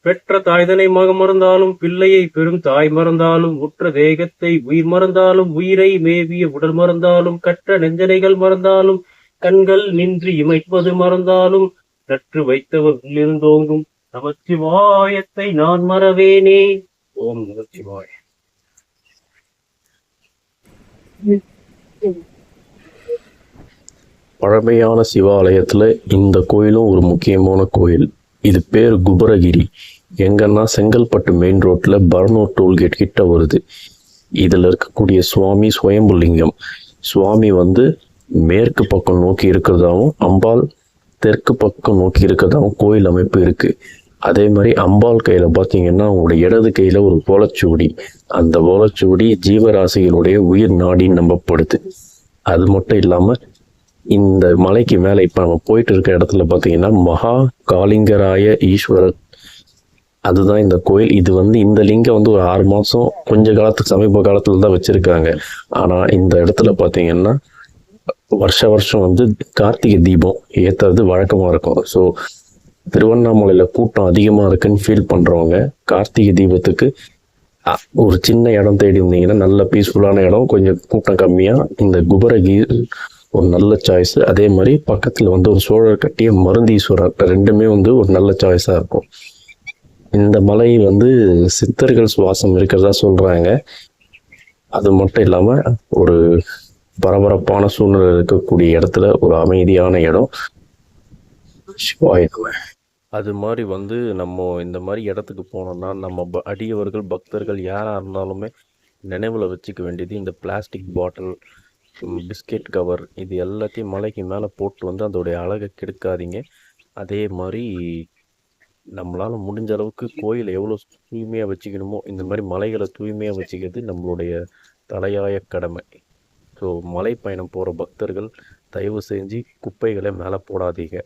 பெற்ற தாய்தனை மக மறந்தாலும் பிள்ளையை பெரும் தாய் மறந்தாலும் உற்ற தேகத்தை உயிர் மறந்தாலும் உயிரை மேவிய உடல் மறந்தாலும் கற்ற நெஞ்சனைகள் மறந்தாலும் கண்கள் நின்று இமைப்பது மறந்தாலும் நற்று வைத்தவர்களிருந்தோங்கும் நமச்சிவாயத்தை நான் மறவேனே. ஓம் நமச்சிவாய. பழமையான சிவாலயத்துல இந்த கோயிலும் ஒரு முக்கியமான கோயில். இது பேர் குபரகிரி. எங்கன்னா செங்கல்பட்டு மெயின் ரோட்டில் பர்னூர் டோல்கேட் கிட்ட வருது. இதில் இருக்கக்கூடிய சுவாமி சுயம்புலிங்கம். சுவாமி வந்து மேற்கு பக்கம் நோக்கி இருக்கிறதாகவும் அம்பாள் தெற்கு பக்கம் நோக்கி இருக்கிறதாகவும் கோயில் அமைப்பு இருக்குது அதே மாதிரி அம்பாள் கையில் பார்த்தீங்கன்னா அவங்களுடைய இடது கையில் ஒரு ஓலச்சுவடி. அந்த ஓலச்சுவடி ஜீவராசிகளுடைய உயிர் நாடின்னு நம்பப்படுது. அது மட்டும் இல்லாமல் இந்த மலைக்கு மேலே இப்போ நம்ம போயிட்டு இருக்க இடத்துல பார்த்தீங்கன்னா மகா காளிங்கராய ஈஸ்வரர். அதுதான் இந்த கோயில். இது வந்து இந்த லிங்கம் வந்து ஒரு ஆறு மாதம் கொஞ்ச காலத்துக்கு சமீப காலத்தில் தான் வச்சுருக்காங்க. ஆனால் இந்த இடத்துல பார்த்தீங்கன்னா வருஷ வருஷம் வந்து கார்த்திகை தீபம் ஏற்றுறது வழக்கமாக இருக்கும். ஸோ திருவண்ணாமலையில் கூட்டம் அதிகமாக இருக்குன்னு ஃபீல் பண்ணுறவங்க கார்த்திகை தீபத்துக்கு ஒரு சின்ன இடம் தேடி இருந்தீங்கன்னா நல்ல பீஸ்ஃபுல்லான இடம் கொஞ்சம் கூட்டம் கம்மியாக இந்த குபரகீர் ஒரு நல்ல சாய்ஸ் அதே மாதிரி பக்கத்தில் வந்து ஒரு சோழர் கட்டிய மருந்தீஸ்வரர் ரெண்டுமே வந்து ஒரு நல்ல சாய்ஸாக இருக்கும். இந்த மலை வந்து சித்தர்கள் சுவாசம் இருக்கிறதா சொல்கிறாங்க அது மட்டும் இல்லாமல் ஒரு பரபரப்பான சூழ்நிலை இருக்கக்கூடிய இடத்துல ஒரு அமைதியான இடம். அது மாதிரி வந்து நம்ம இந்த மாதிரி இடத்துக்கு போனோம்னா நம்ம ப- அடியவர்கள் பக்தர்கள் யாராக இருந்தாலுமே நினைவில் வச்சுக்க வேண்டியது இந்த பிளாஸ்டிக் பாட்டில் பிஸ்கெட் கவர் இது எல்லாத்தையும் மலைக்கு மேலே போட்டு வந்து அதோடைய அழகை கெடுக்காதீங்க. அதே மாதிரி நம்மளால் முடிஞ்ச அளவுக்கு கோயிலை எவ்வளோ தூய்மையாக வச்சுக்கணுமோ இந்த மாதிரி மலைகளை தூய்மையாக வச்சுக்கிறது நம்மளுடைய தலையாய கடமை. ஸோ மலை பயணம் போகிற பக்தர்கள் தயவு செஞ்சு குப்பைகளை மேலே போடாதீங்க.